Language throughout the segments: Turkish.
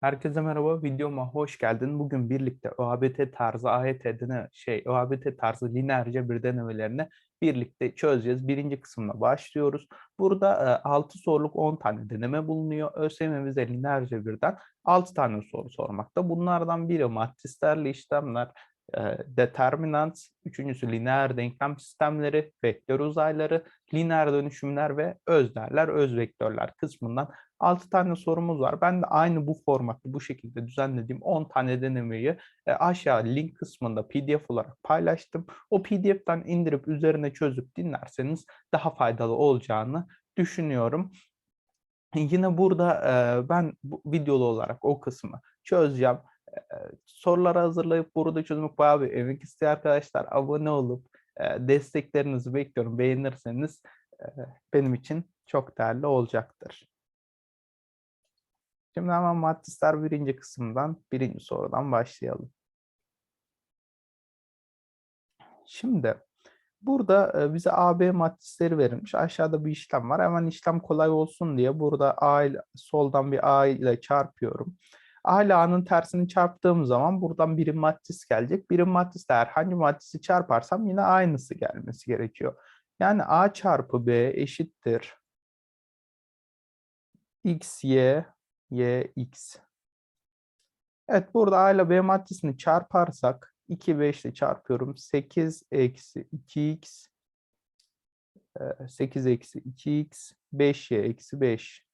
Herkese merhaba, videoma hoş geldin. Bugün birlikte ÖABT tarzı AYT dene şey ÖABT tarzı lineer cebir denemelerini birlikte çözeceğiz. Birinci kısımla başlıyoruz. Burada 6 soruluk 10 tane deneme bulunuyor. ÖSYM bize lineer cebirden 6 tane soru sormakta. Bunlardan biri matrislerle işlemler, e, determinant, üçüncüsü lineer denklem sistemleri, vektör uzayları, lineer dönüşümler ve özderler, öz vektörler kısmından 6 tane sorumuz var. Ben de aynı bu formatta bu şekilde düzenlediğim 10 tane denemeyi e, aşağı link kısmında pdf olarak paylaştım. O pdf'ten indirip üzerine çözüp dinlerseniz daha faydalı olacağını düşünüyorum. Yine burada e, ben videolu olarak o kısmı çözeceğim. E, soruları hazırlayıp burada çözmek bayağı bir emek istiyor arkadaşlar. Abone olup e, desteklerinizi bekliyorum. Beğenirseniz e, benim için çok değerli olacaktır. Şimdi hemen matrisler birinci kısımdan, birinci sorudan başlayalım. Şimdi burada e, bize AB matrisleri verilmiş. Aşağıda bir işlem var. Hemen işlem kolay olsun diye burada A ile soldan bir A ile çarpıyorum. A ile A'nın tersini çarptığım zaman buradan birim matris gelecek. Birim matrisle herhangi matrisi çarparsam yine aynısı gelmesi gerekiyor. Yani A çarpı B eşittir x, y y, x. Evet burada A ile B maddesini çarparsak 2 5 ile çarpıyorum. 8 eksi 2x 8 eksi 2x 5y eksi 5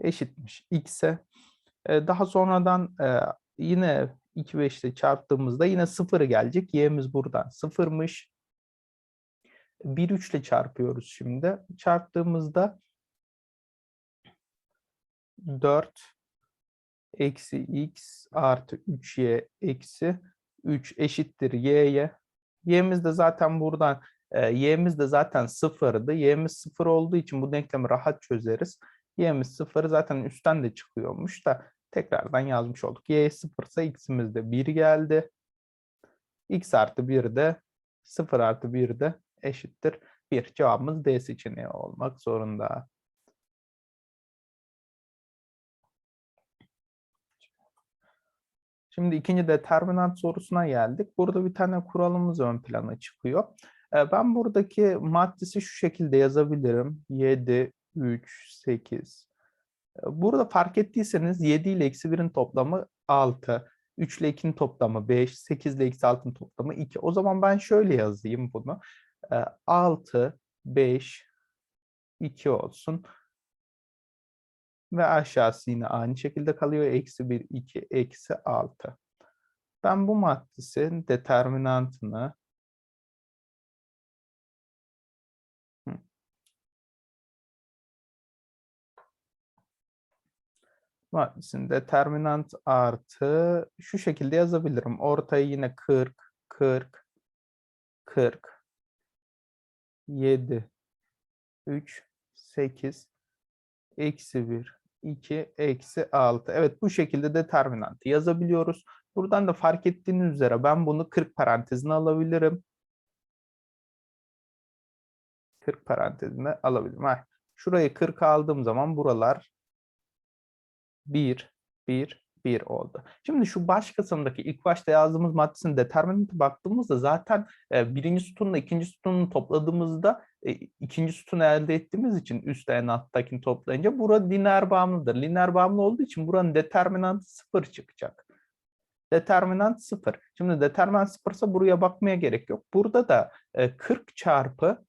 eşitmiş x'e. Daha sonradan yine 2 5 ile çarptığımızda yine 0 gelecek. Y'miz buradan 0'mış. 1 3 ile çarpıyoruz şimdi. Çarptığımızda 4 eksi x artı 3y eksi 3 eşittir y'ye. Y'miz de zaten buradan e, y'miz de zaten sıfırdı. Y'miz sıfır olduğu için bu denklemi rahat çözeriz. Y'miz sıfır zaten üstten de çıkıyormuş da tekrardan yazmış olduk. Y sıfırsa x'imiz de 1 geldi. x artı 1 de 0 artı 1 de eşittir 1. Cevabımız D seçeneği olmak zorunda. Şimdi ikinci determinant sorusuna geldik. Burada bir tane kuralımız ön plana çıkıyor. Ben buradaki maddesi şu şekilde yazabilirim. 7, 3, 8. Burada fark ettiyseniz 7 ile eksi 1'in toplamı 6. 3 ile 2'nin toplamı 5, 8 ile eksi 6'nın toplamı 2. O zaman ben şöyle yazayım bunu. 6, 5, 2 olsun. Ve aşağısı yine aynı şekilde kalıyor. Eksi 1, 2, eksi 6. Ben bu matrisin determinantını matrisin determinant artı şu şekilde yazabilirim. Ortayı yine 40, 40, 40, 7, 3, 8, eksi 1, 2, eksi 6. Evet bu şekilde determinantı yazabiliyoruz. Buradan da fark ettiğiniz üzere ben bunu 40 parantezine alabilirim. 40 parantezine alabilirim. Heh. Şurayı 40 aldığım zaman buralar 1, 1, 1 oldu. Şimdi şu baş kısımdaki ilk başta yazdığımız maddesin determinantı baktığımızda zaten e, birinci sütunla ikinci sütununu topladığımızda e, ikinci sütunu elde ettiğimiz için üstte en alttakini toplayınca bura lineer bağımlıdır. Lineer bağımlı olduğu için buranın determinantı sıfır çıkacak. Determinant sıfır. Şimdi determinant sıfırsa buraya bakmaya gerek yok. Burada da e, 40 çarpı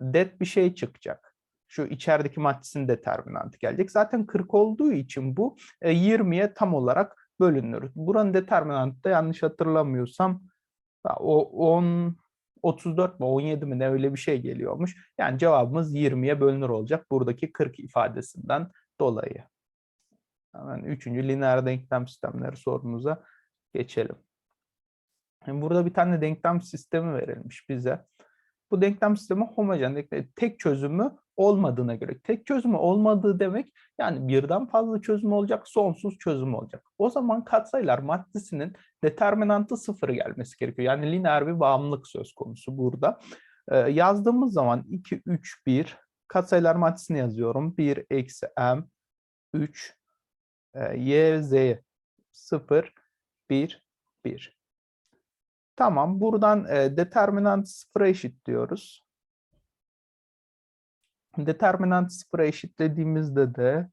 det bir şey çıkacak şu içerideki maddesinin determinantı gelecek. Zaten 40 olduğu için bu 20'ye tam olarak bölünür. Buranın determinantı da yanlış hatırlamıyorsam o 10 34 mi 17 mi ne öyle bir şey geliyormuş. Yani cevabımız 20'ye bölünür olacak buradaki 40 ifadesinden dolayı. Hemen üçüncü lineer denklem sistemleri sorumuza geçelim. Burada bir tane denklem sistemi verilmiş bize. Bu denklem sistemi homojen, tek çözümü olmadığına göre. Tek çözümü olmadığı demek yani birden fazla çözüm olacak, sonsuz çözüm olacak. O zaman katsayılar maddesinin determinantı sıfır gelmesi gerekiyor. Yani lineer bir bağımlılık söz konusu burada. Ee, yazdığımız zaman 2, 3, 1, katsayılar maddesini yazıyorum. 1 eksi m 3 e, y z 0 1 1. Tamam. Buradan e, determinant sıfıra eşit diyoruz. Determinant sıfıra eşitlediğimizde de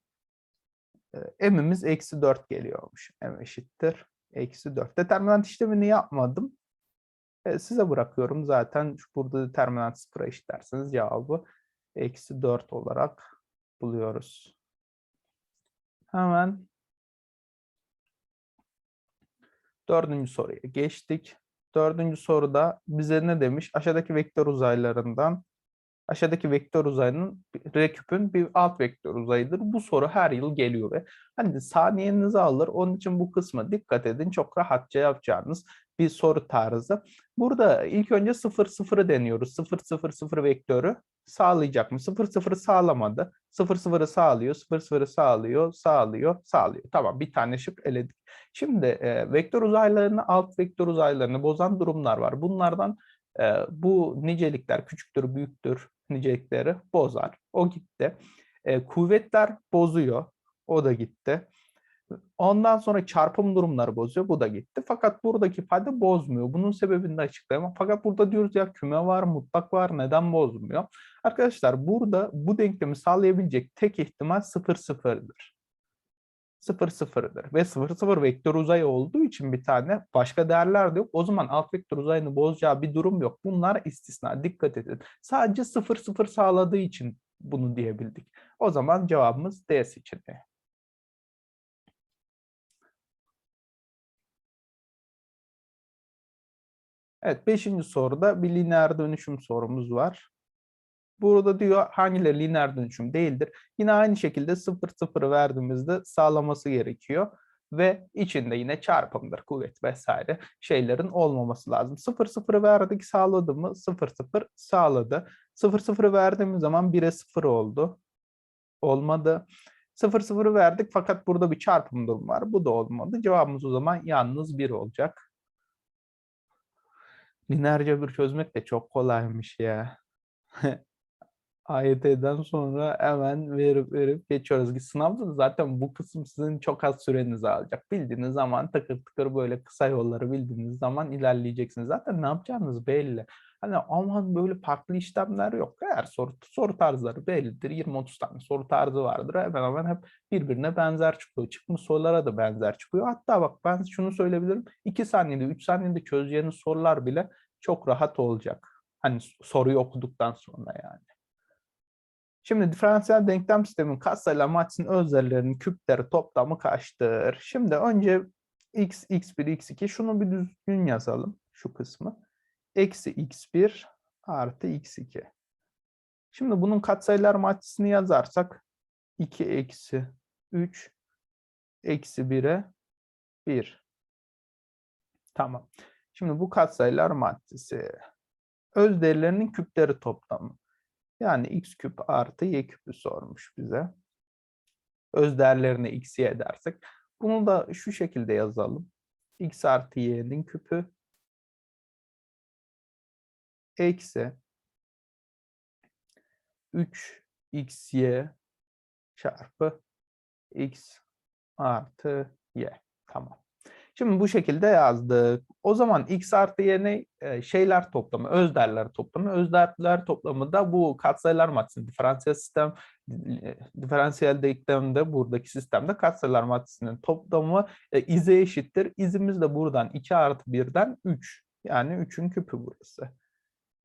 e, m'imiz eksi 4 geliyormuş. m eşittir. Eksi 4. Determinant işlemini yapmadım. E, size bırakıyorum. Zaten burada determinant sıfıra eşit derseniz cevabı eksi 4 olarak buluyoruz. Hemen dördüncü soruya geçtik. Dördüncü soruda bize ne demiş? Aşağıdaki vektör uzaylarından aşağıdaki vektör uzayının reküpün bir alt vektör uzayıdır. Bu soru her yıl geliyor ve hani saniyenizi alır. Onun için bu kısma dikkat edin. Çok rahatça yapacağınız bir soru tarzı. Burada ilk önce 0 0'ı deniyoruz. 0 0 0 vektörü sağlayacak mı? 0 0'ı sağlamadı. 0 0'ı sağlıyor, 0 0'ı sağlıyor, sağlıyor, sağlıyor. Tamam bir tane şık eledik. Şimdi e, vektör uzaylarını, alt vektör uzaylarını bozan durumlar var. Bunlardan e, bu nicelikler küçüktür, büyüktür nicelikleri bozar. O gitti. E, kuvvetler bozuyor. O da gitti. Ondan sonra çarpım durumları bozuyor. Bu da gitti. Fakat buradaki ifade bozmuyor. Bunun sebebini de açıklayamam. Fakat burada diyoruz ya küme var, mutlak var. Neden bozmuyor? Arkadaşlar burada bu denklemi sağlayabilecek tek ihtimal 0 sıfırdır. 0 sıfırdır. Ve 0 0 vektör uzayı olduğu için bir tane başka değerler de yok. O zaman alt vektör uzayını bozacağı bir durum yok. Bunlar istisna. Dikkat edin. Sadece 0 0 sağladığı için bunu diyebildik. O zaman cevabımız D seçeneği. Evet, beşinci soruda bir lineer dönüşüm sorumuz var. Burada diyor hangileri lineer dönüşüm değildir. Yine aynı şekilde 0 0 verdiğimizde sağlaması gerekiyor. Ve içinde yine çarpımdır, kuvvet vesaire şeylerin olmaması lazım. 0 0 verdik sağladı mı? 0 0 sağladı. 0 0 verdiğimiz zaman 1'e 0 oldu. Olmadı. 0 0 verdik fakat burada bir çarpım durum var. Bu da olmadı. Cevabımız o zaman yalnız 1 olacak. Lineer cebir çözmek de çok kolaymış ya. AYT'den sonra hemen verip verip geçiyoruz. Sınavda da zaten bu kısım sizin çok az sürenizi alacak. Bildiğiniz zaman takır tıkır böyle kısa yolları bildiğiniz zaman ilerleyeceksiniz. Zaten ne yapacağınız belli. Hani aman böyle farklı işlemler yok. Eğer soru, soru tarzları bellidir. 20-30 tane soru tarzı vardır. Hemen hemen hep birbirine benzer çıkıyor. Çıkmış sorulara da benzer çıkıyor. Hatta bak ben şunu söyleyebilirim. 2 saniyede, 3 saniyede çözeceğiniz sorular bile çok rahat olacak. Hani soruyu okuduktan sonra yani. Şimdi diferansiyel denklem sistemin katsayılar matrisin özlerinin küpleri toplamı kaçtır? Şimdi önce x, x1, x2 şunu bir düzgün yazalım şu kısmı. Eksi x1 artı x2. Şimdi bunun katsayılar matrisini yazarsak 2 eksi 3 eksi 1'e 1. Tamam. Şimdi bu katsayılar matrisi. Öz değerlerinin küpleri toplamı. Yani x küp artı y küpü sormuş bize. Öz değerlerini x, y dersek. Bunu da şu şekilde yazalım. x artı y'nin küpü eksi 3 xy çarpı x artı y. Tamam. Şimdi bu şekilde yazdık. O zaman x artı y'ne şeyler toplamı, özderler toplamı. Özderler toplamı da bu katsayılar matrisinin diferansiyel sistem, diferansiyel denklemde buradaki sistemde katsayılar matrisinin toplamı e, ize eşittir. İzimiz de buradan 2 artı 1'den 3. Yani 3'ün küpü burası.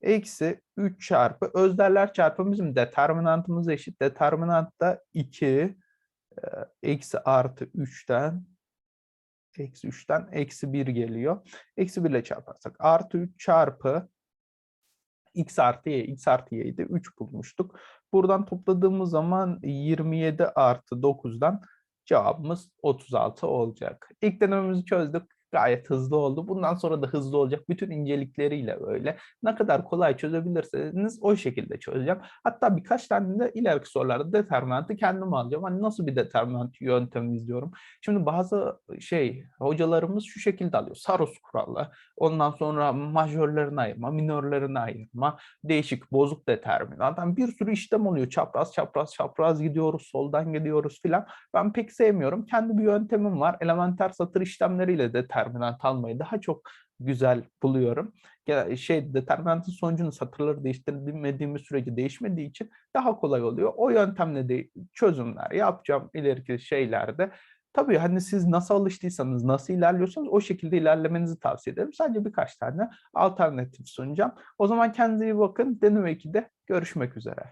Eksi 3 çarpı özderler çarpımı bizim determinantımız eşit. Determinant da 2 eksi artı 3'ten eksi 3'ten eksi 1 geliyor. Eksi 1 ile çarparsak artı 3 çarpı x artı y, x artı y'yi de 3 bulmuştuk. Buradan topladığımız zaman 27 artı 9'dan cevabımız 36 olacak. İlk denememizi çözdük. Gayet hızlı oldu. Bundan sonra da hızlı olacak. Bütün incelikleriyle öyle. Ne kadar kolay çözebilirseniz o şekilde çözeceğim. Hatta birkaç tane de ileriki sorularda determinantı kendim alacağım. Hani nasıl bir determinant yöntemi izliyorum? Şimdi bazı şey hocalarımız şu şekilde alıyor. Saros kuralı. Ondan sonra majörlerini ayırma, minörlerini ayırma, değişik bozuk determinant. Yani bir sürü işlem oluyor. Çapraz çapraz çapraz gidiyoruz, soldan gidiyoruz filan. Ben pek sevmiyorum. Kendi bir yöntemim var. Elementer satır işlemleriyle determinant almayı daha çok güzel buluyorum. Şey determinantın sonucunu satırları değiştirmediğimiz sürece değişmediği için daha kolay oluyor. O yöntemle de çözümler yapacağım ileriki şeylerde. Tabii hani siz nasıl alıştıysanız, nasıl ilerliyorsanız o şekilde ilerlemenizi tavsiye ederim. Sadece birkaç tane alternatif sunacağım. O zaman kendinize iyi bakın. Deneme 2'de görüşmek üzere.